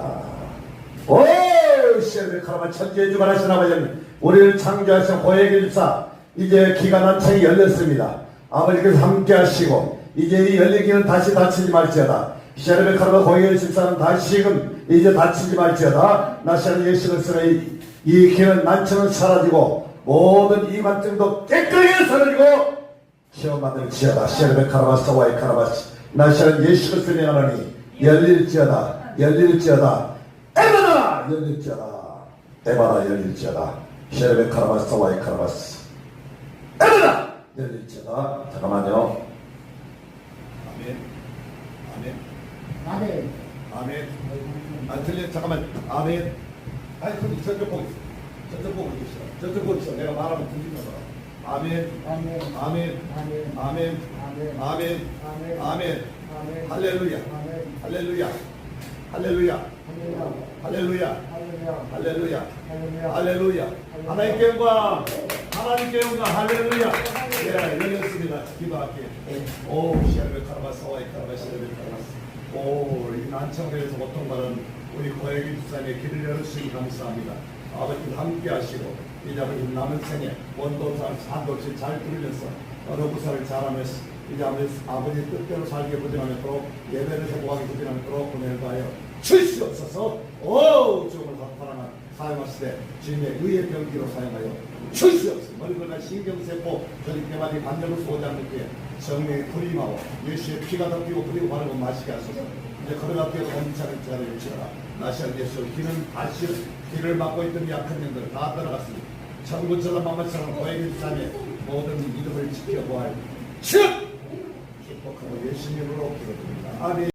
기도합니다. 오, 시에르 카라마 천지의 주관하신 아버지님, 우리를 창조하신 호의 길사, 이제 기가 난창이 열렸습니다. 아버지께서 함께 하시고, 이제 이 열린 길은 다시 닫히지 말지어다. 시에르 카라마 호의 길사는 다시금 이제 닫히지 말지어다. 나시아는 예식을 쓰는 이, 이 길은 난처는 사라지고, 모든 이관증도 깨끗하게 사라지고, 시험받을 지어다. 시에르 카라바스 와이 카라바스. 나시아는 예식을 쓰는 하나니, 열릴지어다. 열릴지어다. 에바다 열릴지어다 에바다 열릴지어다 셰르베 카라바스 와이 카라바스 에바다 열릴지어다 잠깐만요 아멘. 아멘. 아멘. 아멘. 아, 틀려. 잠깐만. 아멘. 그럼 저쪽 보고 있어. 저쪽 보고 있어. 저쪽 보고 있어. 내가 말하면 들리나 봐. 아멘. 아멘. 아멘. 아멘. 아멘. 아멘. 아멘. 아멘. 아멘. 아멘. 할렐루야. 아멘. 할렐루야. 할렐루야. 할렐루야. 할렐루야. 할렐루야. 하나님께 영광. 하나님께 영광. 할렐루야. 예, 열렸습니다. 기도할게요. 오, 시아르베 카라바스, 와이 카라바스, 시아르베 카라바스. 오, 이 난청에서 고통받은 우리 고액의 주사님의 길을 열으시니 감사합니다. 아버지 함께 하시고, 이제 아버지 남은 생에 원도산 산도치 잘 들으면서 어느 부사를 잘하면서 이제 아버지 뜻대로 살게 부진하도록 예배를 회복하게 부진하도록 보내는 하여 주시옵소서. 오, 주님을 사랑한 사용하시되 주님의 의의 병기로 사용하여 주시옵소서. 머리글나 신경세포 저리께만이 반대로 쏘지 않게 불이 마워 예수의 피가 덮이고 그리고 바르고 마시게 하소서. 이제 걸어가 뛰어서 엄차를 자를 유치하라. 나시안 예수 기는 다시 길을 막고 있던 약한 영들 다 떠나갔으니 천군처럼 만만처럼 고액의 삶에 모든 믿음을 지켜보아요. 쭉! 축복하고 예수님으로 기도드립니다. 아멘.